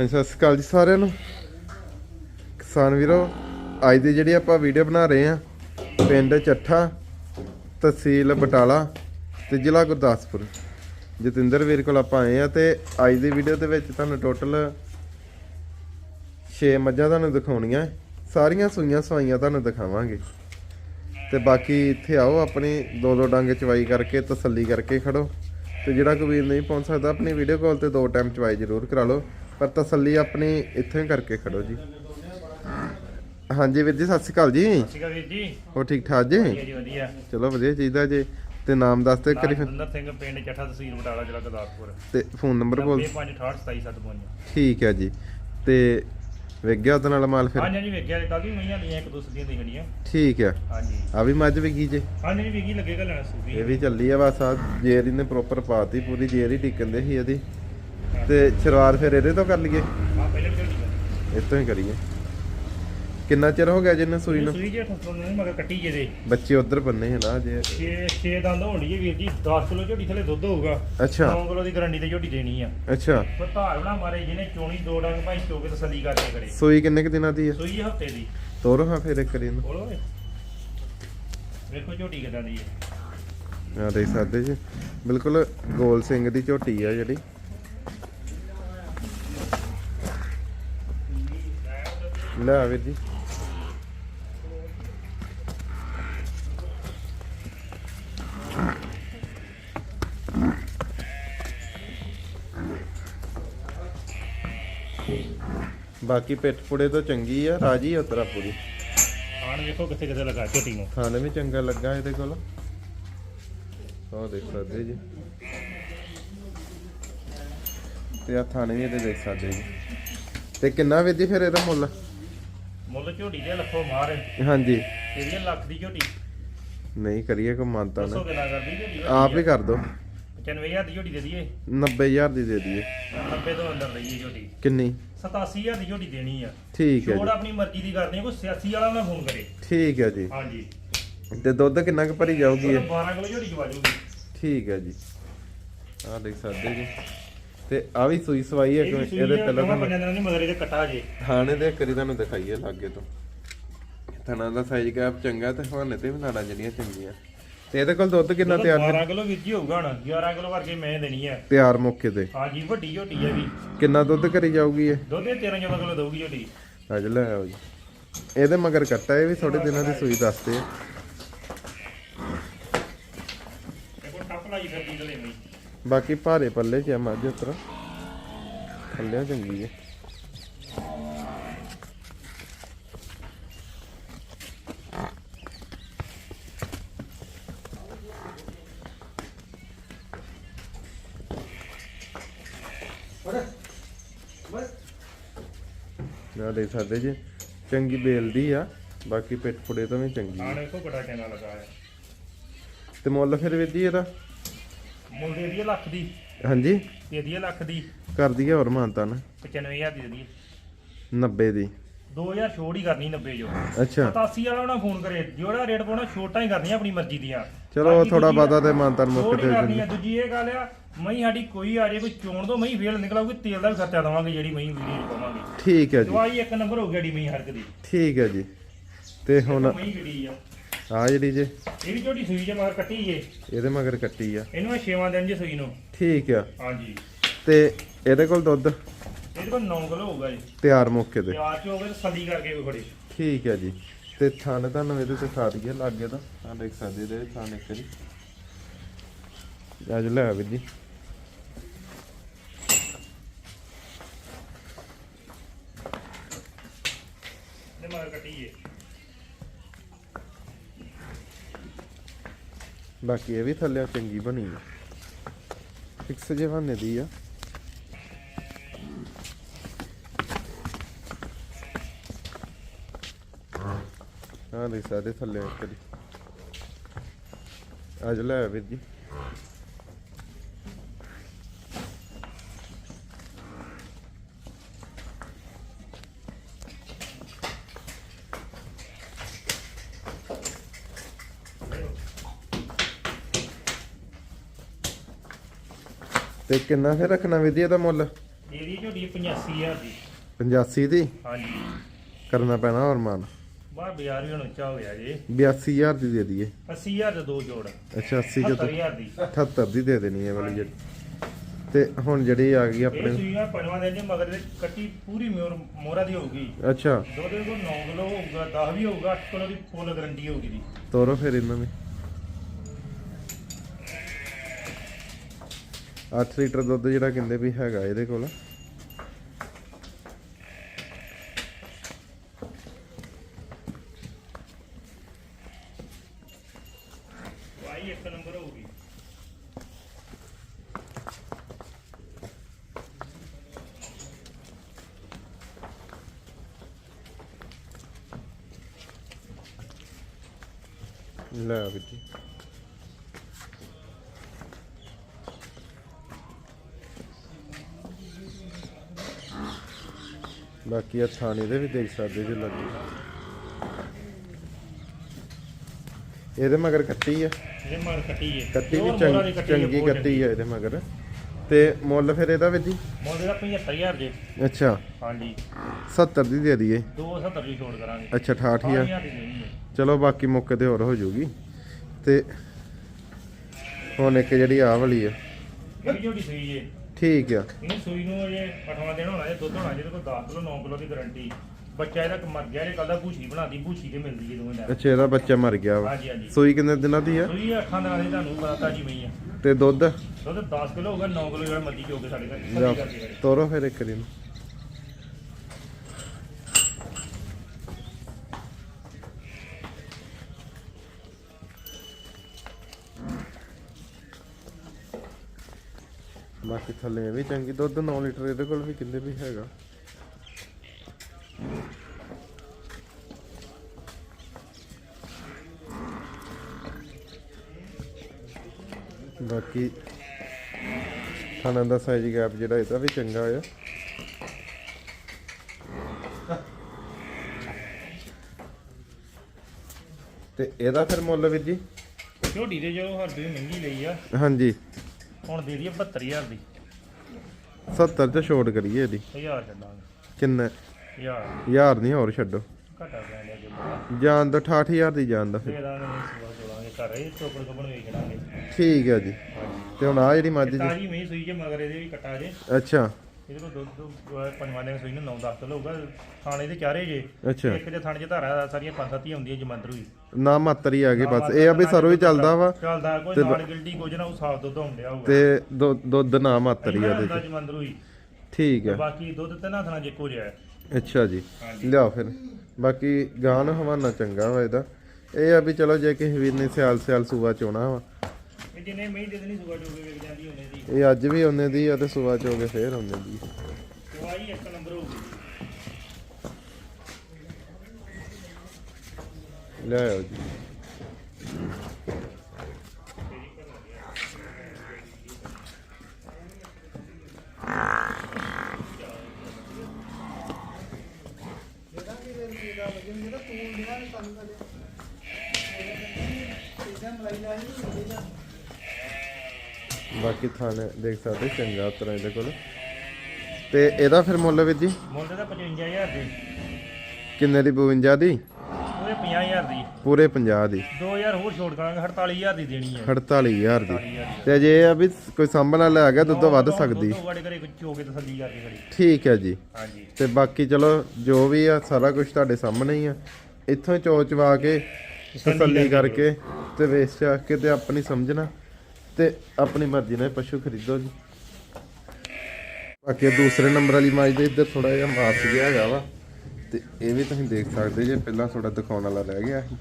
ਹਾਂਜੀ, ਸਤਿ ਸ਼੍ਰੀ ਅਕਾਲ ਜੀ ਸਾਰਿਆਂ ਨੂੰ। ਕਿਸਾਨ ਵੀਰੋ ਅੱਜ ਦੀ ਜਿਹੜੀ ਆਪਾਂ ਵੀਡੀਓ ਬਣਾ ਰਹੇ ਆ ਪਿੰਡ ਚੱਠਾ ਤਹਿਸੀਲ ਬਟਾਲਾ ਤੇ ਜ਼ਿਲ੍ਹਾ ਗੁਰਦਾਸਪੁਰ। ਜਤਿੰਦਰ ਵੀਰ ਕੋਲ ਆਪਾਂ ਆਏ ਆ ਤੇ ਅੱਜ ਦੀ ਵੀਡੀਓ ਦੇ ਵਿੱਚ ਤੁਹਾਨੂੰ ਟੋਟਲ 6 ਮੱਝਾਂ ਤੁਹਾਨੂੰ ਦਿਖਾਉਣੀਆਂ। ਸਾਰੀਆਂ ਸੂਈਆਂ ਸਵਾਈਆਂ ਤੁਹਾਨੂੰ ਦਿਖਾਵਾਂਗੇ। ਤੇ ਬਾਕੀ ਇੱਥੇ ਆਓ ਆਪਣੀ ਦੋ ਦੋ ਡੰਗ ਚਵਾਈ ਕਰਕੇ ਤਸੱਲੀ ਕਰਕੇ ਖੜੋ। ਤੇ ਜਿਹੜਾ ਕੋਈ ਵੀਰ ਨਹੀਂ ਪਹੁੰਚ ਸਕਦਾ ਆਪਣੀ ਵੀਡੀਓ ਕਾਲ ਤੇ ਦੋ ਟਾਈਮ ਚਵਾਈ ਜ਼ਰੂਰ ਕਰਾ ਲਓ। ਪਰ ਤਸੱਲੀ ਆਪਣੀ ਇੱਥੋਂ ਹੀ ਕਰਕੇ ਖੜੋ ਜੀ। ਹਾਂਜੀ ਵੀਰ ਜੀ ਸਤਿ ਸ਼੍ਰੀ ਅਕਾਲ ਜੀ। ਵੀਰ ਜੀ। ਹੋ ਠੀਕ ਠਾਕ ਜੀ? ਵਧੀਆ ਜੀ ਵਧੀਆ। ਚਲੋ ਵਧੀਆ ਚਾਹੀਦਾ ਜੀ। ਤੇ ਨਾਮ ਦੱਸ ਤੇ ਕਰੀ ਫਿਰ। ਸੁੰਦਰ ਸਿੰਘ ਪਿੰਡ ਚੱਠਾ ਤਹਿਸੀਲ ਬਟਾਲਾ ਜ਼ਿਲ੍ਹਾ ਗੁਰਦਾਸਪੁਰ। ਤੇ ਫੋਨ ਨੰਬਰ ਬੋਲ 9568277755 ਠੀਕ ਹੈ ਜੀ। ਤੇ ਵੇਖ ਗਿਆ ਉਹਦੇ ਨਾਲ ਮਾਲ ਫਿਰ? ਹਾਂਜੀ ਹਾਂਜੀ ਵੇਖਿਆ ਕੱਲ ਵੀ ਮਈਆਂ ਲੀਆਂ ਇੱਕ ਦੋ ਸਦੀਆਂ ਦੀਆਂ ਜਿਹੜੀਆਂ ਠੀਕ ਹੈ। ਹਾਂਜੀ। ਆ ਵੀ ਮੱਝ ਵਿਕੀ ਜੇ। ਹਾਂਜੀ ਜੀ ਵੇਖੀ ਲੱਗੇਗਾ ਲੈਣਾ ਸੂਬੀ ਇਹ ਵੀ ਚੱਲੀ ਆ ਬਸ ਆ ਜੇਰ ਇਹਨੇ ਪ੍ਰੋਪਰ ਪਾਤੀ ਪੂਰੀ ਜੇਰ ਹੀ ਟਿਕਣ ਦੇ ਸੀ ਇਹਦੀ ਤੇ ਸ਼ੁਰੂਆਤ ਫਿਰ ਇਹਦੇ ਤੋਂ ਕਰ ਲਈਏ। ਹਾਂ ਤੋਂ ਹੀ ਕਰੀਏ। ਕਿੰਨਾ ਚਿਰ ਹੋ ਗਿਆ ਜਿੰਨੇ ਸੂਈ ਨੂੰ? ਸੂਈ ਜੇ ਠਸੋਂ ਨਹੀਂ ਮਗਰ ਕੱਟੀ ਜੇ ਦੇ ਬੱਚੇ ਉਧਰ ਬੰਨੇ ਹੈ ਨਾ ਜੇ 6 6 ਦੰਦ ਹੋਣ ਲਈ ਵੀਰ ਜੀ 10 ਕਿਲੋ ਝੋਟੀ ਥਲੇ ਦੁੱਧ ਹੋਊਗਾ। ਅੱਛਾ। 9 ਕਿਲੋ ਦੀ ਗਰੰਟੀ ਤੇ ਝੋਟੀ ਦੇਣੀ ਆ। ਅੱਛਾ। ਪਰ ਧਾਰ ਬਣਾ ਮਾਰੇ ਜਿਹਨੇ ਚੋਣੀ ਦੋ ਡੰਗ ਭਾਈ ਚੋ ਕੇ ਤਸੱਲੀ ਕਰਕੇ ਕਰੇ। ਸੂਈ ਕਿੰਨੇ ਕੁ ਦਿਨਾਂ ਦੀ ਹੈ ਸੂਈ ਹਫ਼ਤੇ ਦੀ। ਤੋਰੋ ਹਾਂ ਫਿਰ ਇੱਕ ਕਰੀ ਨੂੰ। ਵੇਖੋ ਝੋਟੀ ਕਿਦਾਂ ਦੀ ਹੈ। ਆ ਦੇਖ ਸਕਦੇ ਜੀ। ਬਿਲਕੁਲ ਗੋਲ ਸਿੰਘ ਦੀ ਝੋਟੀ ਆ ਜਿਹੜੀ। ਲੈ ਵੀਰ ਜੀ। ਬਾਕੀ ਪਿੱਠ ਪੁੜੇ ਤੋਂ ਚੰਗੀ ਆ ਰਾਜੀ ਆ ਉਤਰਾ ਪੂਰੀ। ਆਣ ਵੇਖੋ ਕਿੱਥੇ ਕਿੱਥੇ ਲੱਗਾ ਝੋਟੀ ਨੂੰ ਖਾਣੇ ਵੀ ਚੰਗਾ ਲੱਗਾ ਇਹਦੇ ਕੋਲ। ਉਹ ਦੇਖ ਸਕਦੇ ਜੀ। ਤੇ ਆ ਥਾਣੇ ਵੀ ਇਹਦੇ ਦੇਖ ਸਕਦੇ ਜੀ। ਤੇ ਕਿੰਨਾ ਵੇਦੀ ਫਿਰ ਇਹਦਾ ਮੁੱਲ? ਮੁੱਲ ਝੋਟੀ ਦੇ ਲੱਖੋ ਮਾਰ ਹਾਂਜੀ। ਤੇਰੀ ਲੱਖ ਦੀ ਝੋਟੀ। ਨਹੀਂ ਕਰੀਏ ਕੋ ਮੰਨਤਾ ਨਾ। ਕਿੰਨਾ ਕਰਦੀ ਝੋਟੀ ਆਪ ਹੀ ਕਰ ਦੋ। 95000 ਦੀ ਝੋਟੀ ਦੇ ਦਈਏ। 90000 ਦੀ ਦੇ ਦਈਏ। 90 ਤੋਂ ਅੰਦਰ ਲਈਏ ਝੋਟੀ। ਕਿੰਨੀ? 87000 ਦੀ ਝੋਟੀ ਦੇਣੀ ਆ। ਠੀਕ ਹੈ ਛੋੜ ਆਪਣੀ ਮਰਜ਼ੀ ਦੀ ਕਰਨੀ ਕੋਈ 86 ਵਾਲਾ ਨਾ ਫੋਨ ਕਰੇ। ਠੀਕ ਹੈ ਜੀ। ਹਾਂਜੀ। ਤੇ ਦੁੱਧ ਕਿੰਨਾ ਕੁ ਭਰੀ ਜਾਊਗੀ ਇਹ? 12 ਕਿਲੋ ਝੋਟੀ ਚਵਾ ਜੂਗੀ। ਠੀਕ ਹੈ ਜੀ। ਆਹ ਦੇਖ ਸਕਦੇ ਜੀ। ਤੇ ਆ ਵੀ ਸੂਈ ਸਵਾਈ ਹੈ ਸੂਈ ਇਹਦੇ ਪਹਿਲਾਂ ਤੁਹਾਨੂੰ ਦੀ ਮਗਰੇ ਦੇ ਕੱਟਾ ਜੇ। ਥਾਣੇ ਦੇ ਕਰੀ ਤੁਹਾਨੂੰ ਦਿਖਾਈਏ ਲਾਗੇ ਤੋਂ। ਥਣਾ ਦਾ ਸਾਈਜ਼ ਗੈਪ ਚੰਗਾ ਤੇ ਹਵਾਨੇ ਤੇ ਵੀ ਨਾੜਾਂ ਜਿਹੜੀਆਂ ਚੰਗੀਆਂ। ਤੇ ਇਹਦੇ ਕੋਲ ਦੁੱਧ ਕਿੰਨਾ ਤਿਆਰ 12 ਕਿਲੋ ਵੀਰ ਜੀ ਹੋਊਗਾ ਹੁਣ। 11 ਕਿਲੋ ਵਰਗੇ ਮੈਂ ਦੇਣੀ ਆ। ਤਿਆਰ ਮੌਕੇ ਤੇ। ਹਾਂਜੀ ਵੱਡੀ ਝੋਟੀ ਆ ਵੀ ਕਿੰਨਾ ਦੁੱਧ ਕਰੀ ਜਾਊਗੀ ਇਹ? ਦੁੱਧ ਇਹ 13 14 ਕਿਲੋ ਦਊਗੀ ਝੋਟੀ। ਅੱਜ ਲੈ ਆਓ ਜੀ। ਇਹਦੇ ਮਗਰ ਕੱਟਾ ਇਹ ਵੀ ਥੋੜੇ ਦਿਨਾਂ ਦੀ ਸੂਈ ਦੱਸਦੇ ਆ। ਇਹ ਕੋ ਟੱਪ ਲਾਈ ਫਿਰਦੀ ਨਹੀਂ ਬਾਕੀ ਭਾਰੇ ਪੱਲੇ ਚ ਆ ਮੱਝ ਉਤਰ। ਥੱਲੇ ਚੰਗੀ ਹੈ ਨਾ ਦੇਖ ਸਕਦੇ ਜੀ ਚੰਗੀ ਬੇਲਦੀ ਆ ਬਾਕੀ ਪਿੱਠ ਪੁੜੇ ਤੋਂ ਵੀ ਚੰਗੀ ਆ। ਵੇਖੋ ਬੜਾ ਚੰਗਾ ਲੱਗਾ ਹੈ ਤੇ ਮੁੱਲ ਫਿਰ ਵੀਦੀ ਇਹਦਾ? ਮੁੱਲ ਦੇ ਦਈਏ ਲੱਖ ਦੀ? ਹਾਂਜੀ। ਦੇ ਦਈਏ ਲੱਖ ਦੀ? ਕਰ ਦਈਏ ਹੋਰ ਮਾਨਤਾ ਨਾ। 95000 ਦੀ ਦੇ ਦਈਏ। 90 ਦੀ। 2000 ਛੋੜ ਹੀ ਕਰਨੀ 90 ਜੋ ਅੱਛਾ। 87 ਵਾਲਾ ਉਹਨਾਂ ਫੋਨ ਕਰੇ। ਜਿਹੜਾ ਰੇਟ ਪਾਉਣਾ ਛੋਟਾ ਹੀ ਕਰਨੀ ਆਪਣੀ ਮਰਜ਼ੀ ਦੀਆਂ। ਚਲੋ ਬਾਕੀ ਥੋੜਾ ਦੂਜੀ ਬਾਦਾ ਤੇ ਮਾਨਤਾ ਛੋਟ ਮੁੱਕ ਹੀ ਤੇ ਕਰਨੀ ਆ। ਦੂਜੀ ਇਹ ਗੱਲ ਆ ਮਈ ਸਾਡੀ ਕੋਈ ਆ ਜੇ ਕੋਈ ਚੋਣ ਦੋ ਮਈ ਫੇਲ ਨਿਕਲਾਉਗੀ ਤੇਲ ਦਾ ਵੀ ਖਰਚਾ ਦਵਾਂਗੇ ਜਿਹੜੀ ਮਈ ਵੀਡੀਓ ਪਾਵਾਂਗੇ। ਠੀਕ ਹੈ ਜੀ। ਦਵਾਈ ਇੱਕ ਨੰਬਰ ਹੋ ਗਿਆ ਡੀ ਮਈ ਹਰਕ ਦੀ। ਠੀਕ ਹੈ ਜੀ। ਤੇ ਹੁਣ ਮਈ ਕਿੱਡੀ ਆ। ਆ ਜਿਹੜੀ ਜੇ ਇਹ ਵੀ ਝੋਟੀ ਸੂਈ ਜੇ ਮਗਰ ਕੱਟੀ ਏ ਇਹਦੇ ਮਗਰ ਕੱਟੀ ਆ। ਇਹਨੂੰ ਮੈਂ 6ਵਾਂ ਦਿਨ ਜੇ ਸੂਈ ਨੂੰ। ਠੀਕ ਆ। ਹਾਂਜੀ। ਤੇ ਇਹਦੇ ਕੋਲ ਦੁੱਧ? ਇਹਦੇ ਕੋਲ 9 ਕਿਲੋ ਹੋਊਗਾ ਜੀ। ਤਿਆਰ ਮੌਕੇ ਤੇ। ਤਿਆਰ ਚ ਹੋਵੇ ਤਾਂ ਸਲੀ ਕਰਕੇ ਵੀ ਖੜੇ। ਠੀਕ ਹੈ ਜੀ। ਤੇ ਥਾਣੇ ਤੁਹਾਨੂੰ ਇਹਦੇ ਤੇ ਖਾ ਦਈਏ ਲੱਗੇ ਤਾਂ। ਆ ਦੇਖ ਸਕਦੇ ਇਹਦੇ ਥਾਣੇ ਇੱਕ ਜੀ ਅੱਜ ਲੈ ਆ ਵੀਰ ਜੀ ਇਹਦੇ ਮਗਰ ਕੱਟੀ ਏ ਬਾਕੀ ਇਹ ਵੀ ਥੱਲੇ ਚੰਗੀ ਬਣੀ ਆ। ਫਿਕਸ ਜੇ ਬਹਾਨੇ ਦੀ ਆ। ਹਾਂ ਦੇਖ ਸਕਦੇ ਥੱਲੇ ਇੱਕ ਅੱਜ ਲੈ ਆ ਵੀਰ ਜੀ। ਤੇ ਕਿੰਨਾ ਫਿਰ ਰੱਖਣਾ ਵੀਰ ਜੀ ਇਹਦਾ ਮੁੱਲ? ਇਹਦੀ ਝੋਟੀ ਝੋਟੀ 85000 ਦੀ। 85 ਦੀ? ਹਾਂਜੀ। ਕਰਨਾ ਪੈਣਾ ਹੋਰ ਮਾਨ। ਬਾਹਰ ਬਾਜ਼ਾਰ ਵੀ ਹੁਣ ਉੱਚਾ ਹੋ ਗਿਆ ਜੀ। 82000 ਦੀ ਦੇ ਦਈਏ। 80000 ਦੇ ਦੋ ਜੋੜ। ਅੱਛਾ 80 ਚ 70000 ਦੀ। 78 ਦੀ ਦੇ ਦੇਣੀ ਹੈ ਵਾਲੀ ਜਿਹੜੀ। ਤੇ ਹੁਣ ਜਿਹੜੀ ਆ ਗਈ ਇਹ ਆਪਣੇ ਸੂਈਆਂ ਪੰਜਵਾਂ ਦਿਨ ਦੀ ਮਗਰ ਦੇ ਕੱਟੀ ਪੂਰੀ ਮੋਰ ਮੋਰਾ ਦੀ ਹੋਊਗੀ। ਅੱਛਾ। ਦੁੱਧ ਦੇ ਕੋਲ 9 ਕਿਲੋ ਹੋਊਗਾ 10 ਵੀ ਹੋਊਗਾ 8 ਕਿਲੋ ਦੀ ਫੁੱਲ ਗਰੰਟੀ ਹੋਊਗੀ ਦੀ ਤੋਰੋ ਫਿਰ ਇਹਨਾਂ ਨੂੰ 8 ਲੀਟਰ ਦੁੱਧ ਜਿਹੜਾ ਕਹਿੰਦੇ ਵੀ ਹੈਗਾ ਇਹਦੇ ਕੋਲ। ਭਾਈ ਇੱਕ ਨੰਬਰ ਹੋਊਗੀ ਲੈ ਵੀ ਬਾਕੀ ਆ ਥਾਣੇ ਦੇ ਵੀ ਦੇਖ ਸਕਦੇ ਜੇ ਲੱਗੀ। ਇਹਦੇ ਮਗਰ ਕੱਟੀ ਆ। ਇਹ ਮਗਰ ਕੱਟੀ ਹੈ ਕੱਟੀ ਵੀ ਚੰਗੀ ਕੱਟੀ ਚੰਗੀ ਆ ਇਹਦੇ ਮਗਰ। ਤੇ ਮੁੱਲ ਫਿਰ ਇਹਦਾ ਵੀ ਜੀ ਮੁੱਲ ਦਾ 75000 ਦੇ। ਅੱਛਾ। ਹਾਂਜੀ। 70 ਦੀ ਦੇ ਦਈਏ। 270 ਦੀ ਛੋੜ ਕਰਾਂਗੇ। ਅੱਛਾ 68000 68000 ਦੀ ਦੇਣੀ ਹੈ ਚਲੋ ਬਾਕੀ ਮੌਕੇ ਤੇ ਹੋਰ ਹੋ ਜਾਊਗੀ ਤੇ ਹੁਣ ਇੱਕ ਜਿਹੜੀ ਆਹ ਵਾਲੀ ਆ। ਇਹ ਝੋਟੀ ਸੂਈ ਹੈ ਠੀਕ ਆ। ਇਹਨੂੰ ਸੂਈ ਨੂੰ ਅਜੇ ਅਠਵਾਂ ਦਿਨ ਹੋਣਾ ਜੇ ਦੁੱਧ ਹੋਣਾ ਜਿਹਦੇ ਕੋਲ 10 ਕਿਲੋ 9 ਕਿਲੋ ਦੀ ਗਾਰੰਟੀ ਬੱਚਾ ਇਹਦਾ ਮਰ ਗਿਆ ਜੇ ਕੱਲ ਭੂਸੀ ਬਣਾਦੀ ਭੂਸੀ ਤੇ ਮਿਲਦੀ ਦੋਵੇਂ ਟਾਈਮ ਅੱਛਾ ਇਹਦਾ ਬੱਚਾ ਮਰ ਗਿਆ ਵਾ। ਹਾਂਜੀ ਹਾਂਜੀ। ਸੂਈ ਕਿੰਨੇ ਦਿਨਾਂ ਦੀ ਆ? ਸੂਈ ਅੱਖਾਂ ਦੇ ਨਾਲ ਹੀ ਤੁਹਾਨੂੰ ਪਤਾ ਤਾਜੀ ਮਈ ਆ। ਤੇ ਦੁੱਧ? ਦੁੱਧ 10 ਕਿਲੋ ਹੋਊਗਾ 9 ਕਿਲੋ ਜਿਹੜਾ ਮਰਜ਼ੀ ਚੋਕੇ ਸਾਡੇ ਘਰੇ। ਤੋਰੋ ਫਿਰ ਇੱਕ ਦਿਨ ਥੱਲੇ ਇਹ ਵੀ ਚੰਗੀ ਦੁੱਧ 9 ਲੀਟਰ ਇਹਦੇ ਕੋਲ ਵੀ ਕਿੰਨੇ ਵੀ ਹੈਗਾ। ਬਾਕੀ ਥਾਣਾ ਦਾ ਸਾਈਜ਼ ਗੈਪ ਜਿਹੜਾ ਇਹਦਾ ਵੀ ਚੰਗਾ ਆ। ਤੇ ਇਹਦਾ ਫਿਰ ਮੁੱਲ ਵੀਰ ਜੀ? ਝੋਟੀ ਦੇ ਜੋ ਹਰ ਵੀ ਮਹਿੰਗੀ ਲਈ ਆ ਹਾਂਜੀ। ਹੁਣ ਦੇ ਦਈਏ 72000 ਦੀ। 70 ਤੇ ਛੋਟ ਕਰੀਏ ਇਹਦੀ। 1000 ਛੱਡਾਂਗੇ ਕਿੰਨਾ? 1000 ਹਜ਼ਾਰ ਨਹੀਂ ਹੋਰ ਛੱਡੋ। ਘਟਾ ਗਿਆ ਲੈ ਜੋ ਜਾਨ ਦਾ 68000 ਦੀ ਜਾਨ ਦਾ ਫਿਰ। ਦੇ ਦਾਂਗੇ ਸਵਾ ਜੋੜਾਂਗੇ ਘਰ ਇਹ ਚੋਕੜ ਕਪਣ ਵੇਚ ਠੀਕ ਹੈ ਜੀ। ਤੇ ਹੁਣ ਆ ਜਿਹੜੀ ਮੱਝ ਜੀ ਤਾਜੀ ਮਹੀਂ ਸੂਈ ਜੇ ਮਗਰ ਇਹਦੇ ਵੀ ਕਟਾ ਜੇ। ਅੱਛਾ। ਇਹਦੇ ਕੋਲ ਦੁੱਧ ਦੁੱਧ ਪੰਜਵਾਂ ਦਿਨ ਸੂਈ ਨੂੰ 9-10 ਕਿਲੋ ਹੋਊਗਾ ਥਾਣੇ ਦੇ ਚਾਰੇ ਜੇ। ਅੱਛਾ। ਇੱਕ ਜੇ ਥਾਣੇ ਚ ਧਾਰਾ ਸਾਰੀਆਂ ਪੰਜ ਸੱਤ ਹੀ ਹੁੰਦੀਆਂ ਜਮੰਦਰੂ ਹੀ। ਨਾ ਮਾਤਰ ਹੀ ਆ ਗਏ ਬਸ। ਇਹ ਆ ਵੀ ਸਰੋਂ ਹੀ ਚੱਲਦਾ ਵਾ। ਚੱਲਦਾ। ਕੋਈ ਨਾਲ ਗਿਲਟੀ ਕੁਝ ਨਾ ਉਹ ਸਾਫ਼ ਦੁੱਧ ਹੁੰਦਿਆ ਹੋਊਗਾ। ਤੇ ਦੁ- ਦੁੱਧ ਨਾ ਮਾਤਰ ਹੀ ਆ ਉਹਦੇ ਹੁੰਦਾ ਚ। ਜਮੰਦਰੂ ਹੀ। ਠੀਕ ਹੈ ਬਾਕੀ ਦੁੱਧ ਤੇ ਨਾ ਥਣਾ ਜਿੱਕੋ ਜਿਹਾ ਹੈ। ਅੱਛਾ ਜੀ। ਲਿਆਓ ਫਿਰ। ਬਾਕੀ ਗਾਨ ਹਵਾਨਾ ਚੰਗਾ ਵਾ ਇਹਦਾ। ਇਹ ਆ ਵੀ ਚਲੋ ਜੇ ਕਿਸੇ ਵੀਰ ਨੇ ਸਿਆਲ ਸਿਆਲ ਸੂਆ ਚੋਣਾ ਵਾ ਇਹ ਜਿੰਨੇ ਮਹੀਂ ਦੇ ਦੇਣੀ ਸੁਗਾ ਜੋਗੇ ਵੇਚ ਜਾਂਦੀ ਉਹਨੇ ਦੀ ਇਹ ਅੱਜ ਵੀ ਉਹਨੇ ਦੀ ਆ ਤੇ ਚੋ ਕੇ ਫੇਰ ਉਹਨੇ ਦੀ। ਦਵਾਈ ਇੱਕ ਨੰਬਰ ਹੋਊਗੀ ਲਿਆਓ ਜੀ। ਬਾਕੀ ਥਾਣੇ ਦੇਖ ਸਕਦੇ ਚੰਗਾ ਉਤਰਾ ਇਹਦੇ ਕੋਲ। ਤੇ ਇਹਦਾ ਫਿਰ ਮੁੱਲ ਵੀਰ ਜੀ? ਮੁੱਲ ਦਾ 55000 ਦੀ। ਕਿੰਨੇ ਦੀ 52 ਦੀ? ਉਹਦੇ 50000 ਦੀ। ਪੂਰੇ 50 ਦੀ। 2000 ਹੋਰ ਛੋੜ ਕਰਾਂਗੇ 48000 ਦੀ ਦੇਣੀ ਹੈ। 48000 ਦੀ। 48000 ਤੇ ਜੇ ਆ ਵੀ ਕੋਈ ਸਾਂਭਣ ਵਾਲਾ ਆ ਗਿਆ ਦੁੱਧ ਵੱਧ ਸਕਦੀ। ਦੁੱਧ ਵਾੜੇ ਘਰੇ ਚੋ ਕੇ ਤਸੱਲੀ ਕਰਕੇ ਖੜੀ ਠੀਕ ਹੈ ਜੀ। ਹਾਂਜੀ। ਤੇ ਬਾਕੀ ਚਲੋ ਜੋ ਵੀ ਆ ਸਾਰਾ ਕੁਝ ਤੁਹਾਡੇ ਸਾਹਮਣੇ ਹੀ ਆ। ਇੱਥੋਂ ਹੀ ਚੋਚ ਵਾ ਕੇ ਤਸੱਲੀ ਕਰਕੇ ਤੇ ਵੇਚ ਕੇ ਤੇ ਆਪਣੀ ਸਮਝਣਾ ਤੇ ਆਪਣੀ ਮਰਜ਼ੀ ਨਾਲ ਪਸ਼ੂ ਖਰੀਦੋ ਜੀ। ਬਾਕੀ ਦੂਸਰੇ ਨੰਬਰ ਵਾਲੀ ਮਾਈ ਦੇ ਇੱਧਰ ਥੋੜਾ ਜਿਹਾ ਮਾਰਚ ਗਿਆ ਹੈਗਾ ਵਾ, ਤੇ ਇਹ ਵੀ ਤੁਸੀਂ ਦੇਖ ਸਕਦੇ ਜੇ, ਪਹਿਲਾਂ ਥੋੜਾ ਦਿਖਾਉਣ ਵਾਲਾ ਰਹਿ ਗਿਆ ਸੀ।